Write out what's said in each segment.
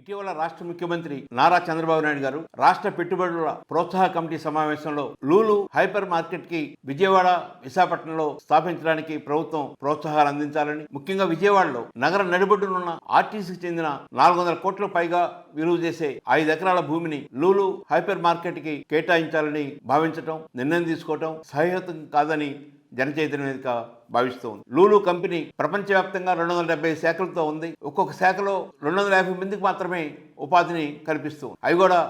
ఇటీవల రాష్ట్ర ముఖ్యమంత్రి నారా చంద్రబాబు నాయుడు గారు రాష్ట్ర పెట్టుబడుల ప్రోత్సాహ కమిటీ సమావేశంలో లూలు హైపర్ మార్కెట్కి విజయవాడ విశాఖపట్నంలో స్థాపించడానికి ప్రభుత్వం ప్రోత్సాహాలు అందించాలని ముఖ్యంగా విజయవాడలో నగర నడిబొడ్డునున్న ఆర్టీసీకి చెందిన నాలుగు వందల కోట్ల పైగా విలువ చేసే ఐదు ఎకరాల భూమిని లూలు హైపర్ మార్కెట్కి కేటాయించాలని భావించటం నిర్ణయం తీసుకోవటం సహేతం కాదని జనచైతన్య భావిస్తూ ఉంది. లూలు కంపెనీ ప్రపంచవ్యాప్తంగా రెండు వందల డెబ్బై శాఖలతో ఉంది. ఒక్కొక్క శాఖలో రెండు వందల యాభై మందికి మాత్రమే ఉపాధిని కల్పిస్తూ ఉంది. అవి కూడా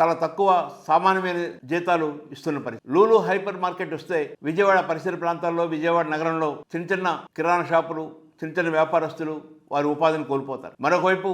చాలా తక్కువ సామాన్యమైన జీతాలు ఇస్తున్న పరిస్థితి. లూలు హైపర్ మార్కెట్ వస్తే విజయవాడ పరిసర ప్రాంతాల్లో విజయవాడ నగరంలో చిన్న చిన్న కిరాణా షాపులు చిన్న చిన్న వ్యాపారస్తులు వారి ఉపాధిని కోల్పోతారు. మరొకవైపు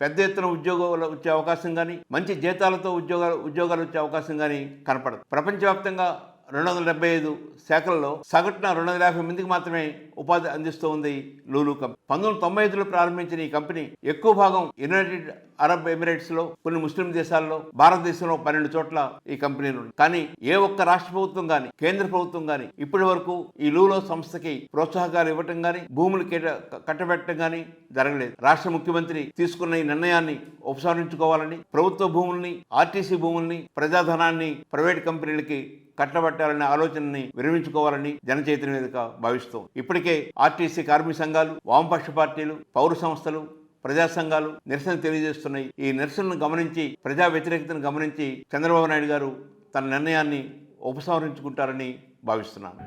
పెద్ద ఎత్తున ఉద్యోగాలు వచ్చే అవకాశం కానీ మంచి జీతాలతో ఉద్యోగాలు ఉద్యోగాలు వచ్చే అవకాశం కానీ కనపడదు. ప్రపంచవ్యాప్తంగా రెండు వందల డెబ్బై ఐదు శాఖల్లో సగటున రెండు వందల యాభై మందికి మాత్రమే ఉపాధి అందిస్తూ ఉంది లూలు కంపెనీ పంతొమ్మిది వందల తొంభై ఐదులో ప్రారంభించిన ఈ కంపెనీ ఎక్కువ భాగం యునైటెడ్ అరబ్ ఎమిరేట్స్లో కొన్ని ముస్లిం దేశాల్లో భారతదేశంలో పన్నెండు చోట్ల ఈ కంపెనీలు కానీ ఏ ఒక్క రాష్ట్ర ప్రభుత్వం కానీ కేంద్ర ప్రభుత్వం కానీ ఇప్పటి వరకు ఈ లూలో సంస్థకి ప్రోత్సాహకాలు ఇవ్వటం కానీ భూములు కేట కట్టబెట్టడం కానీ జరగలేదు. రాష్ట్ర ముఖ్యమంత్రి తీసుకున్న ఈ నిర్ణయాన్ని ఉపసంహరించుకోవాలని ప్రభుత్వ భూముల్ని ఆర్టీసీ భూముల్ని ప్రజాధనాన్ని ప్రైవేట్ కంపెనీలకి కట్టబట్టాలనే ఆలోచనని విరమించుకోవాలని జనచైతన్య వేదిక భావిస్తోంది. ఇప్పటికే ఆర్టీసీ కార్మిక సంఘాలు వామపక్ష పార్టీలు పౌర సంస్థలు ప్రజా సంఘాలు నిరసన తెలియజేస్తున్నాయి. ఈ నిరసనను గమనించి ప్రజా వ్యతిరేకతను గమనించి చంద్రబాబు నాయుడు గారు తన నిర్ణయాన్ని ఉపసంహరించుకుంటారని భావిస్తున్నాను.